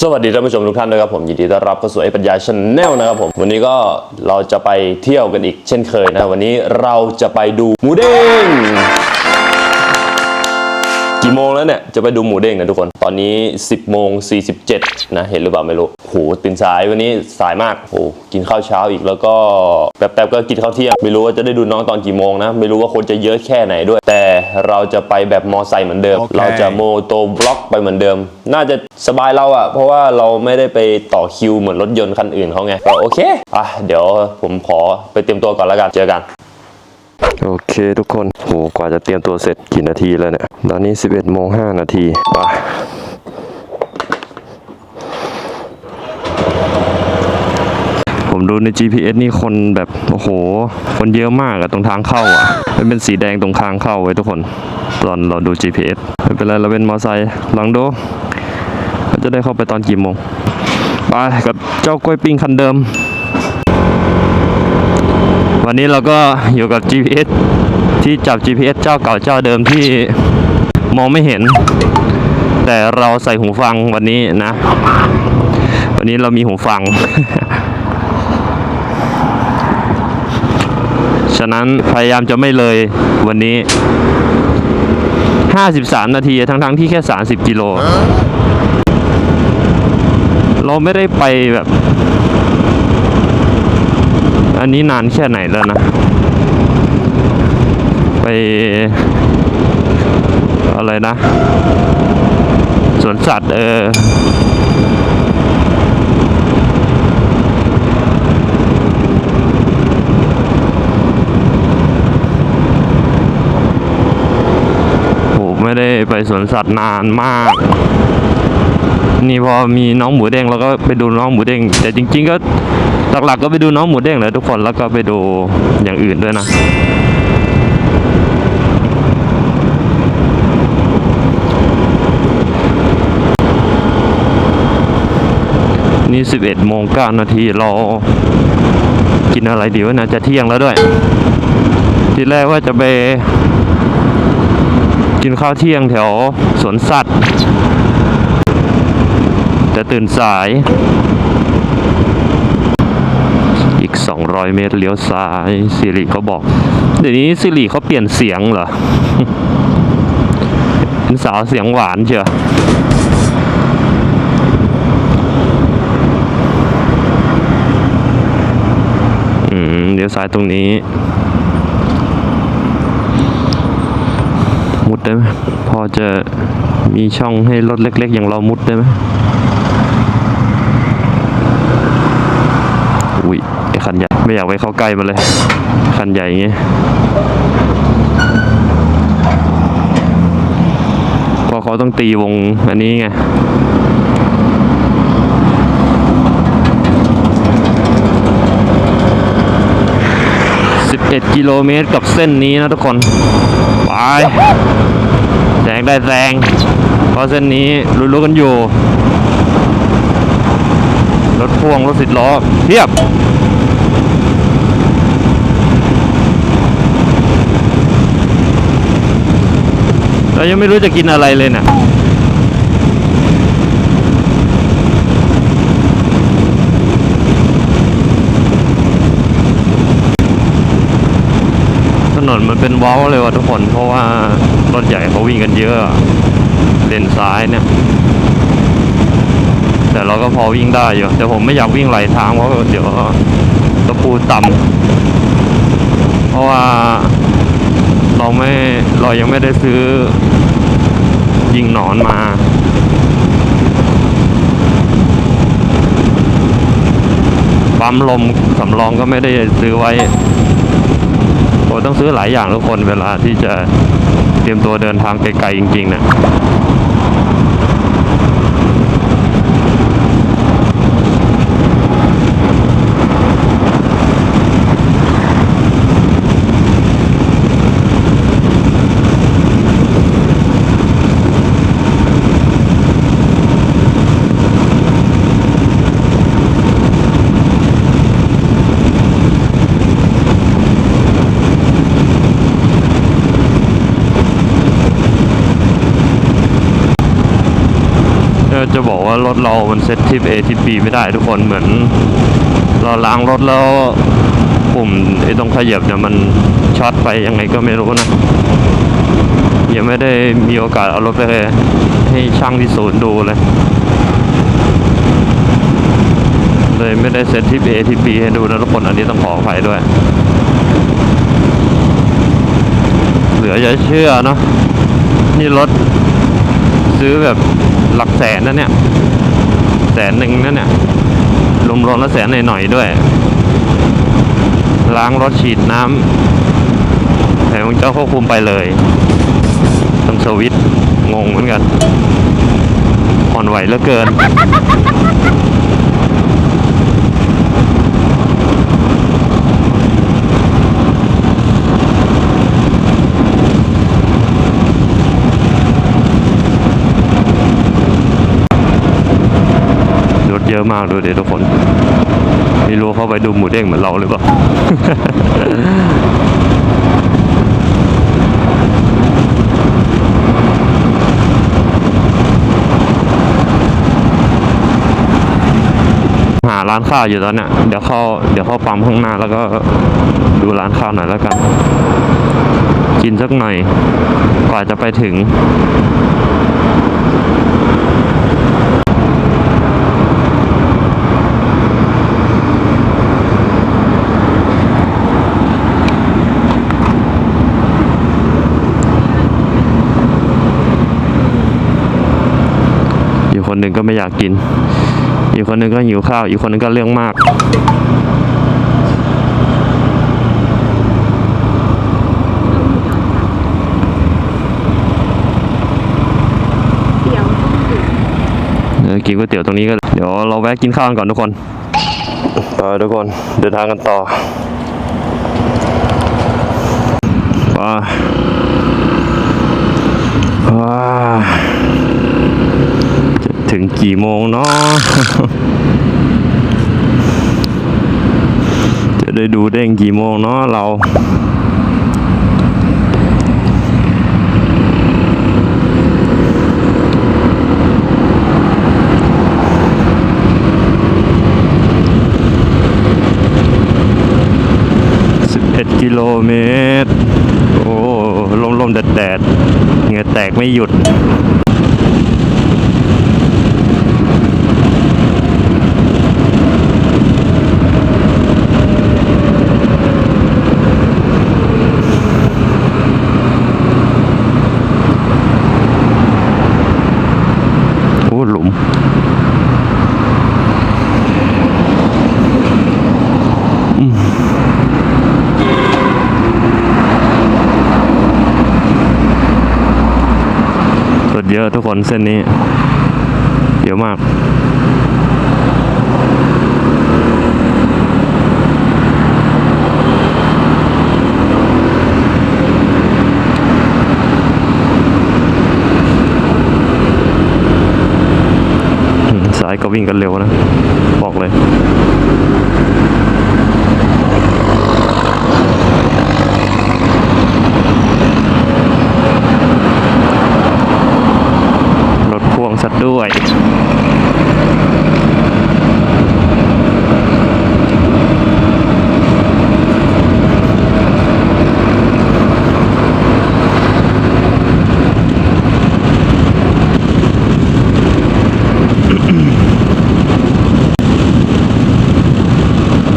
สวัสดีท่านผู้ชมทุกท่านนะครับผมยินดีต้อนรับเข้าสู่ไอ้ปัญญาชาแนลนะครับผมวันนี้ก็เราจะไปเที่ยวกันอีกเช่นเคยนะวันนี้เราจะไปดูหมูเด้ง กี่โมงแล้วเนี่ย จะไปดูหมูเด้งนะทุกคน ตอนนี้ 10โมง47 นะ เห็นหรือเปล่าไม่รู้โหตื่นสายวันนี้สายมากโหกินข้าวเช้าอีกแล้วก็แป๊บๆก็กินข้าวเที่ยง ไม่รู้ว่าจะได้ดูน้องตอนกี่โมงนะ ไม่รู้ว่าคนจะเยอะแค่ไหนด้วย แต่เราจะไปแบบมอไซค์เหมือนเดิมโอเคเราจะโมโตบล็อกไปเหมือนเดิม น่าจะสบายเราอะเพราะว่าเราไม่ได้ไปต่อคิวเหมือนรถยนต์คันอื่นเขาไงก็โอเคอะเดี๋ยวผมขอไปเตรียมตัวก่อนแล้วกันเจอกัน โอเคทุกคนโหกว่าจะเตรียมตัวเสร็จกี่นาทีแล้วเนี่ย ตอนนี้ 11โมง5นาทีไปผมดูใน GPS นี่คนแบบ โอ้โห คนเยอะมากอะตรงทางเข้าอะมันเป็นสีแดงตรงทางเข้าไว้ทุกคน ตอนเราดู GPS ไม่เป็นไรเราเป็นมอไซค์ลองดูเราจะได้เข้าไปตอนกี่โมง ไปกับเจ้ากล้วยปิ้งคันเดิม วันนี้เราก็อยู่กับ GPS ที่จับ GPS เจ้าเก่าเจ้าเดิมที่มองไม่เห็น แต่เราใส่หูฟังวันนี้นะ วันนี้เรามีหูฟัง ฉะนั้นพยายามจะไม่เลยวันนี้ 53 นาทีทั้งๆที่แค่ 30 กิโล เราไม่ได้ไปแบบ อันนี้นานแค่ไหนแล้วนะ ไปอะไรนะ สวนสัตว์เออโหไม่ได้ไปสวนสัตว์นานมาก นี่พอมีน้องหมูเด้งแล้วก็ไปดูน้องหมูเด้งแต่จริง ๆ ก็หลักๆก็ไปดูน้องหมูเด้งเลยทุกคนแล้วก็ไปดูอย่างอื่นด้วยนะนี่ 11โมง9นาทีเรากินอะไรดีวะนะจะเที่ยงแล้วด้วย ทีแรกว่าจะไป กินข้าวเที่ยงแถวสวนสัตว์ แต่ตื่นสาย อีก 200 เมตรเลี้ยวซ้ายสิริเขาบอก เดี๋ยวนี้สิริเขาเปลี่ยนเสียงเหรอเป็นสาวเสียงหวานเชียวอืมเลี้ยวซ้ายตรงนี้ มุดได้ไหมพอจะมีช่องให้รถเล็ก ๆ อย่างเรามุดได้ไหมอุ้ยไอ คันใหญ่ไม่อยากไปเข้าใกล้มันเลย คันใหญ่อย่างงี้เพอเขาต้องตีวงอันนี้ไง11กิโลเมตรกับเส้นนี้นะทุกคน ไปแซงได้แซงเพราะเส้นนี้รู้ๆกันอยู่ รถพ่วง รถสิบล้อเทียบ เรายังไม่รู้จะกินอะไรเลยนะ่ะถนนมันเป็นว้าเลยว่ะทุกคน เพราะว่ารถใหญ่เขาวิ่งกันเยอะเลนซ้ายเนี่ย แต่เราก็พอวิ่งได้อยู่ แต่ผมไม่อยากวิ่งไหลทางเพราะเดี๋ยวตะปูต่ำเพราะว่า เราไม่เรายังไม่ได้ซื้อ ยิงหนอนมา ปั๊มลมสำรองก็ไม่ได้ซื้อไว้โอต้องซื้อหลายอย่างทุกคนเวลาที่จะเตรียมตัวเดินทางไกลๆจริงๆเนะ รถเรามันเซตทิป A ทิป B ไม่ได้ทุกคนเหมือน เราล้างรถแล้วปุ่มไอ้ตรงขยับเนี่ยมันช็อตไปยังไงก็ไม่รู้นะยังไม่ได้มีโอกาสเอารถไปให้ช่างที่ศูนย์ดูเลยเลยไม่ได้เซตทิป A ทิป B ให้ดูนะทุกคนอันนี้ต้องขออภัยด้วย เหลือจะเชื่อเนาะนี่รถ ซื้อแบบหลักแสนนะเนี่ย แสนหนึ่งนั่นเนี่ยรวมๆแล้วแสนหน่อยๆด้วย ล้างรถฉีดน้ำแถมเจ้าควบคุมไปเลยต้งสวิตงงเหมือนกันอ่อนไหวเหลือเกิน อะมากดูเดี๋ยวทุกคนไม่รู้เข้าไปดูหมูเด้งเหมือนเราหรือเปล่าหาร้านข้าวอยู่ตอนเนี้ยเดี๋ยวเข้าเดี๋ยวเข้าปั๊มข้างหน้าแล้วก็ดูร้านข้าวหน่อยแล้วกัน กินสักหน่อยกว่าจะไปถึง นึ่งก็ไม่อยากกิน อีกคนหนึ่งก็หิวข้าว อีกคนหนึ่งก็เรื่องมากเดี๋ยวเดี๋ยวกินก๋วยเตี๋ยวตรงนี้ก็ เดี๋ยวเราแวะกินข้าวกันก่อนทุกคนต่อทุกคนเดินทางกันต่อไปว้าจะถึงกี่โมงเนาะ จะได้ดูเด้งกี่โมงเนาะเรา 11 กิโล เมตร โอ้ลมลมแดดแดดเหงื่อแตกไม่หยุด อะทุกคนเส้นนี้ เยอะมากสายก็วิ่งกันเร็วนะ บอกเลย รถพ่วงสัตว์ด้วย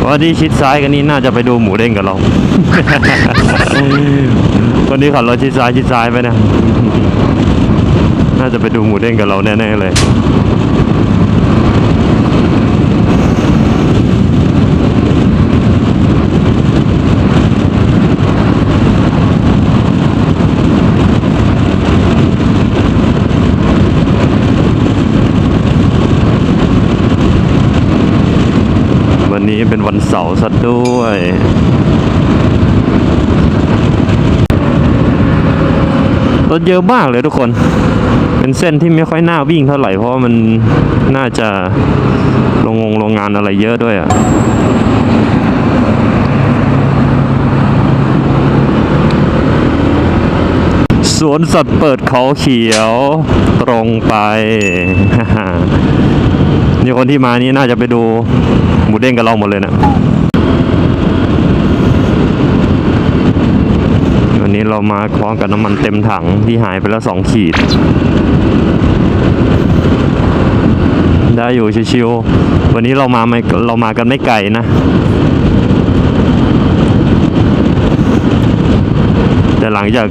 ว่า ที่ชิดซ้ายกันนี้น่าจะไปดูหมูเด้งกับเรา คนนี้ขับรถชิดซ้ายชิดซ้ายไปนะ น่าจะไปดูหมูเด้งกับเราแน่ๆเลย เป็นวันเสาร์ซะด้วย รถเยอะมากเลยทุกคน เป็นเส้นที่ไม่ค่อยน่าวิ่งเท่าไหร่เพราะมันน่าจะโรงงงโรงงานอะไรเยอะด้วยอะ่ะสสวนสัตว์เปิดเขาเขียวตรงไป นี่คนที่มานี่น่าจะไปดูหมูเด้งกับเราหมดเลยนะวันนี้เรามาพร้อมกับน้ำมันเต็มถังที่หายไปแล้วสองขีด ได้อยู่ชิวๆวันนี้เรามาไม่เรามากันไม่ไกลนะ แต่หลังจาก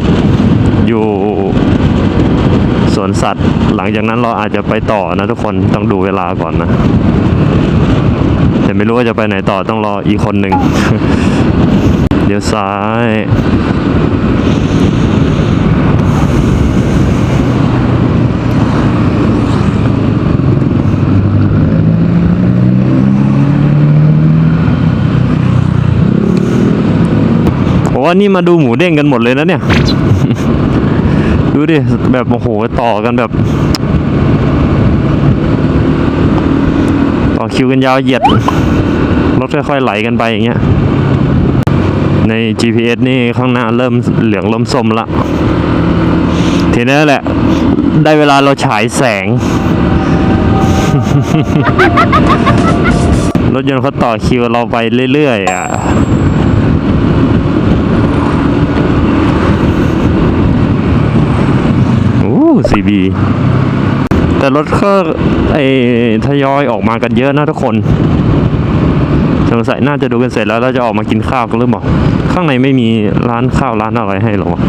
อยู่ สวนสัตว์ หลังจากนั้นเราอาจจะไปต่อนะทุกคนต้องดูเวลาก่อนนะแต่ไม่รู้ว่าจะไปไหนต่อต้องรออีกคนหนึ่งเดี๋ยวซ้ายโอ้นี่มาดูหมูเด้งกันหมดเลยนะเนี่ย ดูดิ แบบโอ้โหต่อกันแบบ ต่อคิวกันยาวเหยียด รถค่อยๆไหลกันไปอย่างเงี้ย ใน GPS นี่ข้างหน้าเริ่มเหลืองเริ่มส้มละ ทีนี้แหละ ได้เวลาเราฉายแสง รถยนต์เขาต่อคิวเราไปเรื่อยๆอะ ซีบีแต่รถก็ไอทยอยออกมากันเยอะนะทุกคนสงสัยน่าจะดูกันเสร็จแล้วเราจะออกมากินข้าวกันหรือเปล่าข้างในไม่มีร้านข้าวร้านอะไรให้หรอวะ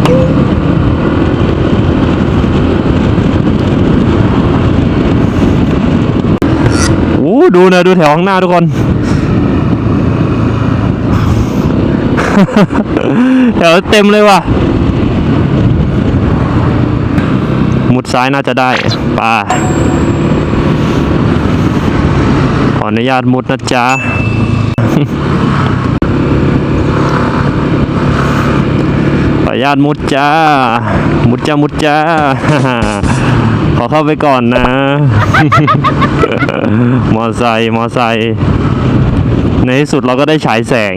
โอ้ดูนะดูแถวข้างหน้าทุกคน แถวเต็มเลยว่ะ มุดซ้ายน่าจะได้ป่าขออนุญาตมุดนะจ๊ะ ขออนุญาตมุดจ้า มุดจ้ามุดจ้า ขอเข้าไปก่อนนะ มอไซค์มอไซค์ในที่สุดเราก็ได้ฉายแสง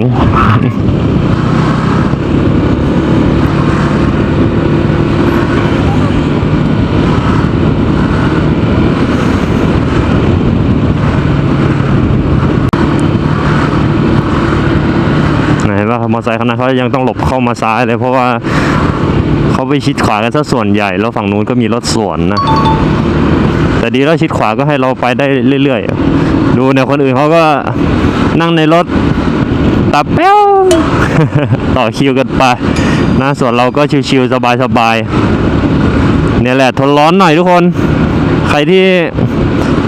ไหนว่า มอไซค์คันนั้นเขายังต้องหลบเข้ามาซ้ายเลย เพราะว่าเขาไปชิดขวากันซะส่วนใหญ่ แล้วฝั่งนู้นก็มีรถสวนนะ แต่ดีแล้วชิดขวาก็ให้เราไปได้เรื่อยๆ ดูเนี่ยคนอื่นเขาก็นั่งในรถตาเป้วต่อคิวกันไปนะส่วนเราก็ชิวๆสบายๆเนี่ยแหละทนร้อนหน่อยทุกคน ใครที่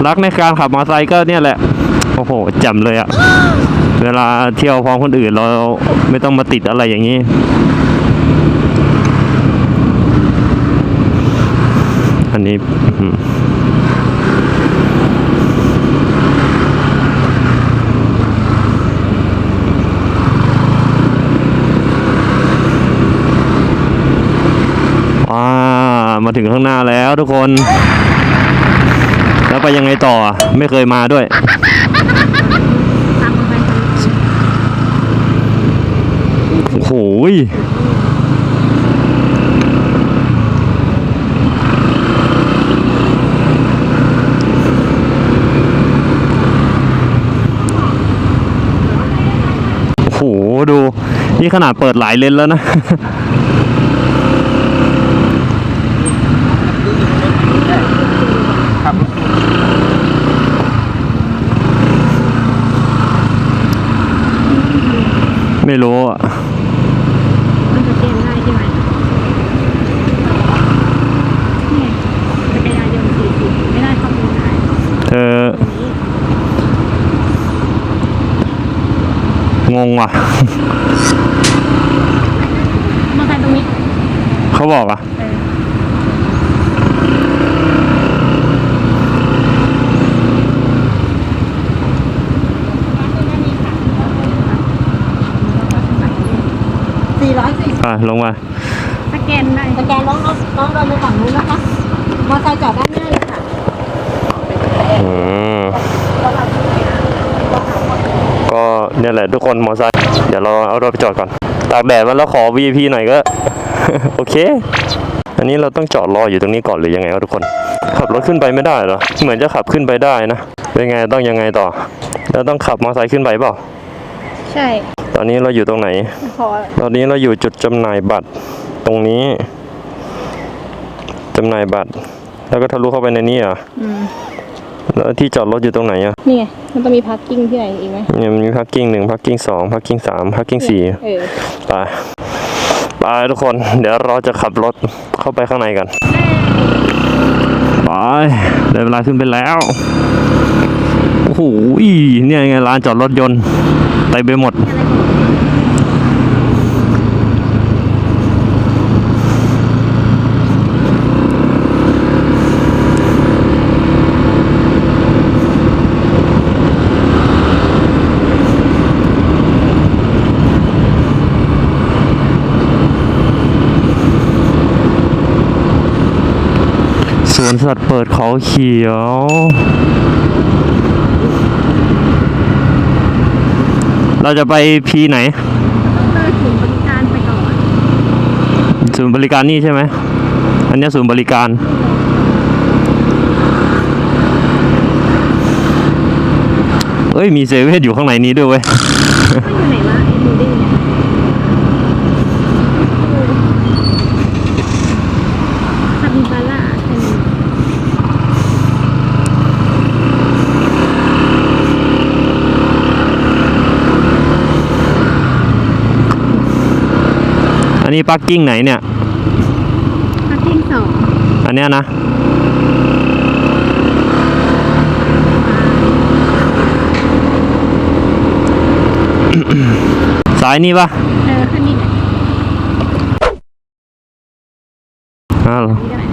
รักในการขับมอเตอร์ไซค์ก็เนี่ยแหละ โอ้โหจ่มเลยอะ เวลาเที่ยวพร้อมคนอื่นเราไม่ต้องมาติดอะไรอย่างนี้ อันนี้อื้อหือว้ามาถึงข้างหน้าแล้วทุกคน แล้วไปยังไงต่อไม่เคยมาด้วย ตามมาไปทาง โอ้โหยโอ้โหดู นี่ขนาดเปิดหลายเลนแล้วนะ ไม่รู้อะ มันจะเปลี่ยนได้ใช่ไหมเนี่ยจักรยานยนต์สี่สิบไม่ได้ขับไม่ได้ เธอ งงว่ะมอเตอร์ไซค์ตรงนี้เขาบอกอะ เออสี่ร้อยสี่อะ ลงมา สแกนได้สแกนน้องน้องน้องเดินไปฝั่งนู้นนะคะมอเตอร์ไซค์จอดด้านหน้าเลยค่ะ อืม ก็เนี่ยแหละทุกคนมอไซค์เดี๋ยวเราเอารถไปจอดก่อน ตากแดดมาแล้วขอ VIP หน่อยก็ โอเค อันนี้เราต้องจอดรออยู่ตรงนี้ก่อนหรือยังไงวะทุกคน ขับรถขึ้นไปไม่ได้เหรอ เหมือนจะขับขึ้นไปได้นะ เป็นไงต้องยังไงต่อแล้วต้องขับมอเตอร์ไซค์ขึ้นไปเปล่า ใช่ ตอนนี้เราอยู่ตรงไหนพอตอนนี้เราอยู่จุดจำหน่ายบัตรตรงนี้จำหน่ายบัตร แล้วก็ทะลุเข้าไปในนี้เหรอะอืม แล้วที่จอดรถอยู่ตรงไหนอะนี่ไงมันต้องมีพาร์กิ้งที่ไหนอีกไหมเนี่ยมันมีพาร์กิ้งหนึ่งพาร์กิ้งสองพาร์กิ้งสามพาร์กิ้งสี่เออไปไปทุกคน เดี๋ยวเราจะขับรถเข้าไปข้างในกันไปได้เวลาขึ้นไปแล้วโอ้โหเนี่ยไงร้านจอดรถยนต์เต็มไปหมด วนสัตว์เปิดเขาเขียว เราจะไปพีไหนต้องเลิกศูนย์บริการไปก่อนศูนย์บริการนี่ใช่ไหม อันเนี้ยศูนย์บริการ เอ้ย มีเซเว่นอยู่ข้างในนี้ด้วยเว้ยไม่อยู่ไหนวะไอ้ดูดิเนี่ยคาบิบาร่าใช่ไหม อันนี้ปักกิ้งไหนเนี่ยพาร์กิ้งสองอันเนี้ยนะ สายนี่ปะเออขึ้นนี่ไหน อ้าวเหรอ นี่ได้ไหน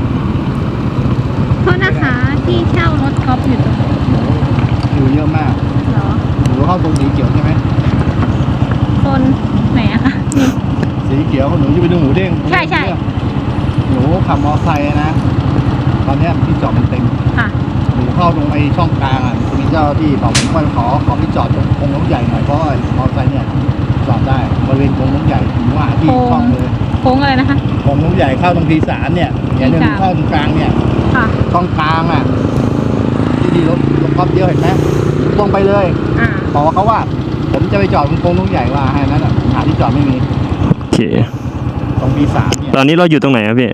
โทษนะคะ ที่เช่ารถกอล์ฟอยู่ตรงไหน อยู่เยอะมาก เหรอ หนูเข้าตรงสีเขียวใช่ไหม โซนไหนอะคะนี่ สีเขียวหนูจะไปดูหมูเด้ง ใช่ใช่ หนูขับมอไซค์นะ ตอนเนี้ยที่จอดมันเต็ม ค่ะ หนูเข้าตรงไอ้ช่องกลางอะจะมีเจ้าที่บอกผมว่าขอขอที่จอดตรงโค้งรถใหญ่หน่อยเพราะไอ้มอไซค์เนี่ยจอดได้บริเวณโค้งรถใหญ่หนูหาที่ โค้ง ช่องเลย โค้ง อะไรนะคะโค้งรถใหญ่เข้าตรงทีสามเนี่ยอย่าเดินทีสามเข้าตรงกลางเนี่ยค่ะ ช่องกลางอะที่ดีรถรถก๊อฟเยอะเห็นไหมตรงไปเลยอ่าขอเขาว่า ผมจะไปจอดตรงโค้งรถใหญ่ว่าให้นั้นอะหาที่จอดไม่มีโอเค ตรงทีสามเนี่ยตอนนี้เราอยู่ตรงไหนอะพี่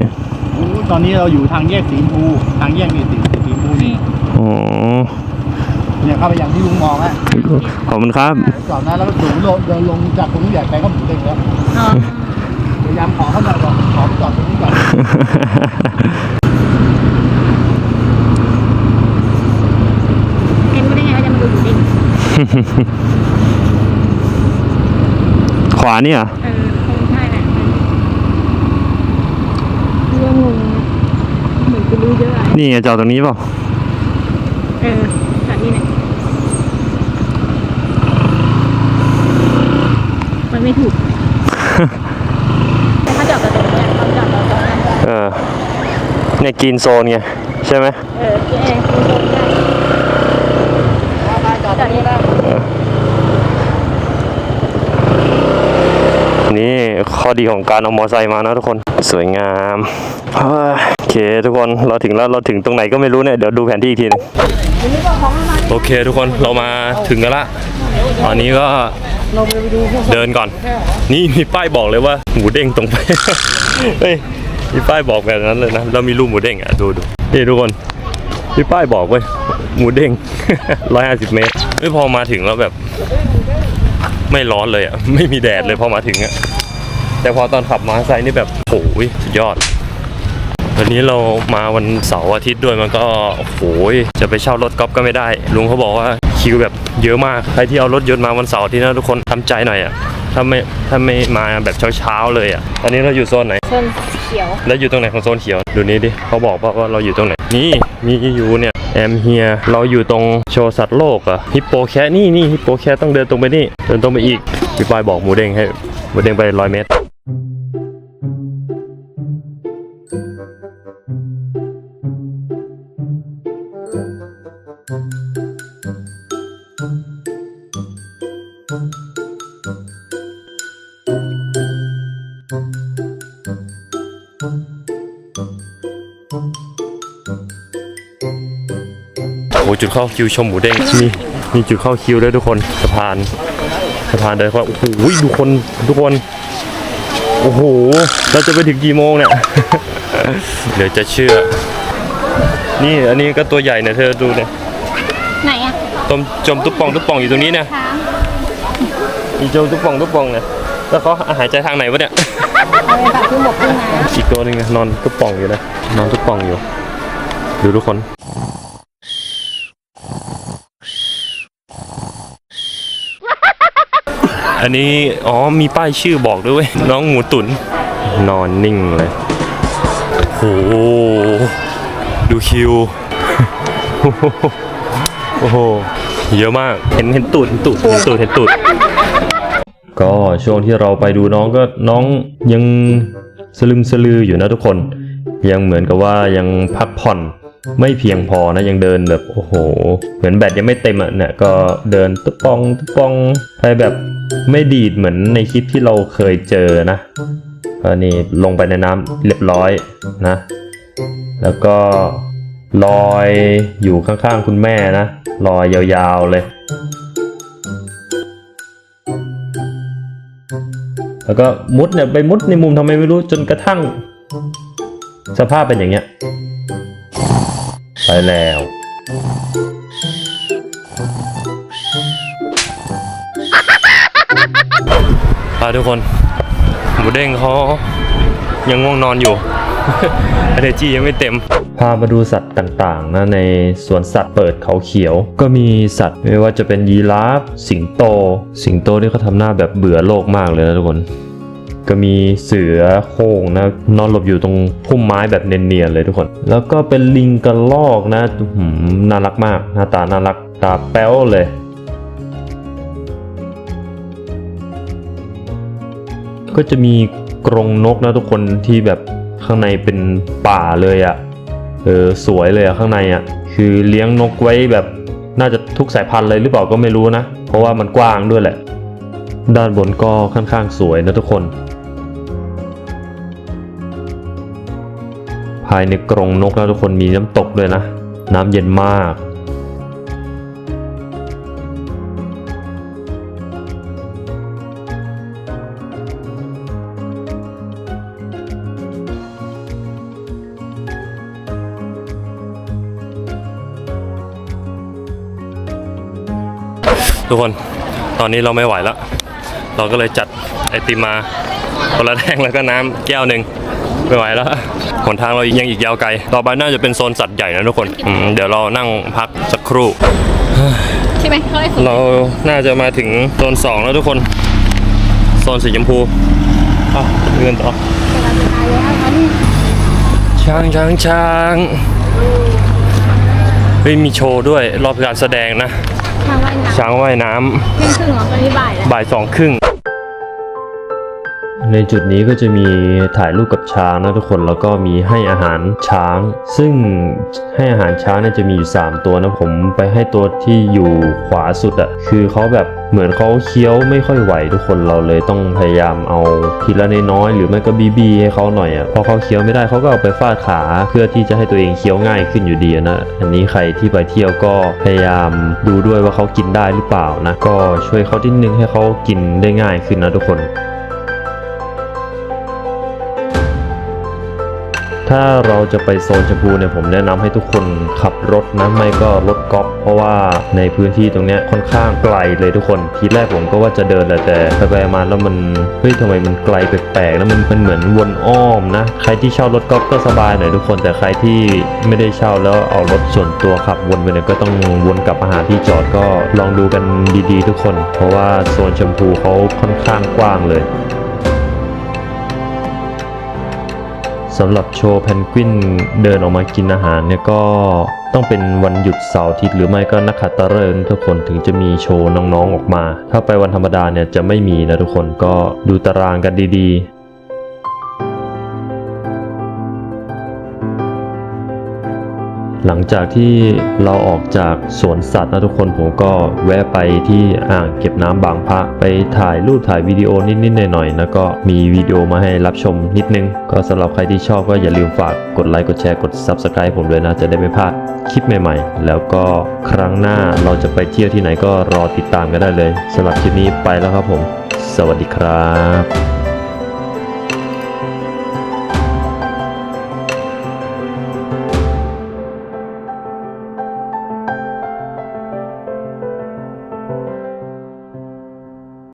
โอ้ตอนนี้เราอยู่ทางแยกสีชมพูทางแยกนี่สีสีชมพูนี่อ๋อเนี่ยเข้าไปอย่างที่ลุงมองอะขอบคุณครับ จอดนะแล้วก็สูงลงเดินลงจากตรงนี้ใหญ่ไปก็หมุนเด้งแล้ว อ๋อ พยายามขอเขาหน่อยบอกขอจอดตรงนี้ก่อนเอ็นไม่ได้ไงว่าจะมาดูอยู่ดิขวานี่เหรอเออคงใช่แหละเรื่องงงเหมือนกูรู้เยอะอะนี่ไงจอดตรงนี้เปล่าเออจากนี่ไหนมันไม่ถูก แต่ถ้าจอดกับตรงเนี้ยตอนจอดเราตรงนั้น เออ เนี่ยกินโซนไงใช่ไหมเออพี่แอดตรงนี้ได้นี่ข้อดีของการเอามอไซค์มานะทุกคนสวยงามเฮ้ยโอเคทุกคนเราถึงแล้วเราถึงตรงไหนก็ไม่รู้เนี่ยเดี๋ยวดูแผนที่อีกทีหนึงโอเคทุกคนเรามาถึงกันละตอนนี้ก็เดินก่อน นี่มีป้ายบอกเลยว่า หมูเด้งตรงไปเฮ้ย มีป้ายบอกแบบนั้นเลยนะเรามีรูปหมูเด้งอะดูดูนี่ทุกคนมีป้ายบอกเว้ยหมูเด้งร้อยห้าสิบเมตรไม่พอมาถึงแล้วแบบ ไม่ร้อนเลยอะไม่มีแดดเลยพอมาถึงอะแต่พอตอนขับมาไซค์นี่แบบโอ้ยสุดยอดวันนี้เรามาวันเสาร์อาทิตย์ด้วยมันก็โอ้โหจะไปเช่ารถก๊อฟก็ไม่ได้ ลุงเขาบอกว่า คิวแบบเยอะมาก ใครที่เอารถยนต์มาวันเสาร์อาที่นะทุกคนทำใจหน่อยอะ ถ้าไม่ถ้าไม่มาแบบเช้าๆเลยอะ ตอนนี้เราอยู่โซนไหน โซนเขียว แล้วอยู่ตรงไหนของโซนเขียว ดูนี้ดิ เขาบอกว่าว่าเราอยู่ตรงไหน นี่มีอยู่เนี่ยแอมเฮียเราอยู่ตรงโชว์สัตว์โลกอะฮิปโปแคะนี่นี่ฮิปโปแคะต้องเดินตรงไปนี่ เดินตรงไปอีกพี่ปายบอกหมูเด้งให้หมูเด้งไปร้อยเมตร โอ้จุดเข้าคิวชมหมูเด้งมีมีจุดเข้าคิวด้วยทุกคนสะพานสะพานเดินเข้าโอ้โหดูคนทุกคนโอ้โหเราจะไปถึงกี่โมงเนี่ยเดี๋ยวจะเชื่อ นี่อันนี้ก็ตัวใหญ่เนี่ยเธอดูเนี่ย อะต้มจมตุ๊บป่องตุ๊บป่องอยู่ตรงนี้เนี่ยอีจมตุ๊บป่องตุ๊บป่องเนี่ยแล้วเขาหายใจทางไหนวะเนี่ยอาไปแบบที่หมกด้วยนะอีกตัวหนึงอะนอนตุ๊บป่องอยู่นะนอนตุ๊บป่องอยู่ดูทุกคนอันนี้อ๋อมีป้ายชื่อบอกด้วยน้องหมูตุนนอนนิ่งเลยโอ้โหดูคิว โอ้โห เยอะมาก เห็นเห็นตูดเห็นตูดเห็นตูดเห็นตูด ก็ช่วงที่เราไปดูน้องก็น้องยังสลึมสลืออยู่นะทุกคน ยังเหมือนกับว่ายังพักผ่อนไม่เพียงพอนะยังเดินแบบโอ้โห เหมือนแบตยังไม่เต็มอะเนี่ยก็เดินตุ๊บปองตุ๊บปองไปแบบไม่ดีดเหมือนในคลิปที่เราเคยเจอนะก็นี่ลงไปในน้ำเรียบร้อยนะ แล้วก็ ลอยอยู่ข้างๆคุณแม่นะ ลอยยาวๆเลย แล้วก็มุดเนี่ยไปมุดในมุมทำไมไม่รู้จนกระทั่ง สภาพเป็นอย่างเงี้ยไปแล้วพาทุกคนหมูเด้งเขายังง่วงนอนอยู่ เอเนจียังไม่เต็ม พามาดูสัตว์ต่างๆนะในสวนสัตว์เปิดเขาเขียว ก็มีสัตว์ไม่ว่าจะเป็นยีราฟ สิงโต สิงโตนี่เขาทำหน้าแบบเบื่อโลกมากเลยนะทุกคนก็มีเสือโคร่งนะนอนหลบอยู่ตรงพุ่มไม้แบบเนียนๆเลยทุกคน แล้วก็เป็นลิงกระลอกนะอื้อหือน่ารักมากหน้าตาน่ารักตาแป๊วเลยก็จะมีกรงนกนะทุกคนที่แบบ ข้างในเป็นป่าเลยอะ่ะ เออสวยเลยอะข้างในอะ่ะ คือเลี้ยงนกไว้แบบน่าจะทุกสายพันธุ์เลยหรือเปล่าก็ไม่รู้นะ เพราะว่ามันกว้างด้วยแหละ ด้านบนก็ค่อนข้างสวยนะทุกคน ภายในกรงนกนะทุกคนมีน้ำตกด้วยนะ น้ำเย็นมาก ทุกคนตอนนี้เราไม่ไหวแล้ว เราก็เลยจัดไอติมมาคนละแท่งแล้วก็น้ำแก้วหนึ่งไม่ไหวแล้วหนทางเรายังอีกยาวไกล ต่อไปน่าจะเป็นโซนสัตว์ใหญ่นะทุกคนอืมเดี๋ยวเรานั่งพักสักครู่ใช่ไหมเขาเลยฝึกเราน่าจะมาถึงโซนสองแล้วทุกคน โซนสีชมพูอะเงินต่อช้างช้างช้างเฮ้ยมีโชว์ด้วยรอบการแสดงนะ มาว่ายน้ช้างว่ายน้ำำเที่ยงครึ่งเหรอตอนนี้บ่ายแล้ว บ่ายสองครึ่ง ในจุดนี้ก็จะมีถ่ายรูปกับช้างนะทุกคนแล้วก็มีให้อาหารช้าง ซึ่งให้อาหารช้างเนี่ยจะมีอยู่3ตัวนะผมไปให้ตัวที่อยู่ขวาสุดอะคือเขาแบบเหมือนเขาเคี้ยวไม่ค่อยไหวทุกคนเราเลยต้องพยายามเอาทีละน้อยๆหรือไม่ก็บีบีให้เขาหน่อยอะพอเขาเคี้ยวไม่ได้เขาก็เอาไปฟาดขาเพื่อที่จะให้ตัวเองเคี้ยวง่ายขึ้นอยู่ดีนะอันนี้ใครที่ไปเที่ยวก็พยายามดูด้วยว่าเขากินได้หรือเปล่านะก็ช่วยเขาทีนึงให้เขากินได้ง่ายขึ้นนะทุกคน ถ้าเราจะไปโซนชมพูเนี่ยผมแนะนำให้ทุกคนขับรถนะไม่ก็รถกอล์ฟเพราะว่าในพื้นที่ตรงเนี้ยค่อนข้างไกลเลยทุกคนทีแรกผมก็ว่าจะเดินแหละแต่ไปๆมาแล้วมันเฮ้ยทำไมมันไกลแปลกๆแล้วมันมันเหมือนวนอ้อมนะ ใครที่เช่ารถกอล์ฟก็สบายหน่อยทุกคน แต่ใครที่ไม่ได้เช่าแล้วเอารถส่วนตัวขับวนไปเนี่ยก็ต้องวนกลับมาหาที่จอดก็ลองดูกันดีๆ ทุกคน เพราะว่าโซนชมพูเขาค่อนข้างกว้างเลย สำหรับโชว์แพนกวินเดินออกมากินอาหารเนี่ยก็ต้องเป็นวันหยุดเสาร์อาทิตย์หรือไม่ก็นักขัตฤกษ์ทุกคนถึงจะมีโชว์น้องๆออกมา ถ้าไปวันธรรมดาเนี่ยจะไม่มีนะทุกคนก็ดูตารางกันดีๆ หลังจากที่เราออกจากสวนสัตว์นะทุกคนผมก็แวะไปที่อ่างเก็บน้ำบางพระไปถ่ายรูปถ่ายวิดีโอนิดๆหน่อยๆแล้วก็มีวิดีโอมาให้รับชมนิดนึง ก็สำหรับใครที่ชอบก็อย่าลืมฝากกดไลค์กดแชร์กด Subscribe ผมด้วยนะ จะได้ไม่พลาดคลิปใหม่ๆ แล้วก็ครั้งหน้าเราจะไปเที่ยวที่ไหนก็รอติดตามกันได้เลยสำหรับคลิปนี้ไปแล้วครับผม สวัสดีครับ